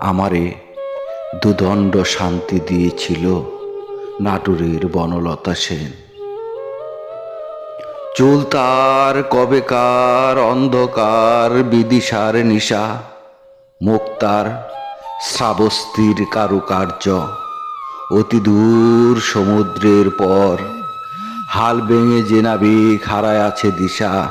আমারে দুদণ্ড শান্তি দিয়েছিল নাটুরের বনলতা সেন। চুল তার, কবেকার, অন্ধকার, বিদিশার নিশা মুক্তার শ্রাবস্তির কারুকার্য। অতি দূর সমুদ্রের পর হাল ভেঙে যে নাবিক হারায় আছে দিশা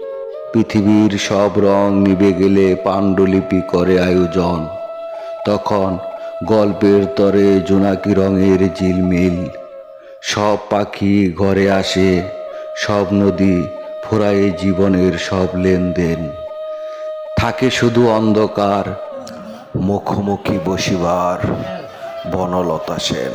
পৃথিবীর সব রং নিভে গেলে পাণ্ডুলিপি করে আয়োজন। তখন গল্পের তরে জোনাকি রঙের ঝিলমিল। সব পাখি ঘরে আসে, সব নদী ফোরায়ে জীবনের সব লেনদেন। থাকে শুধু অন্ধকার, মুখোমুখি বসিবার বনলতা সেন।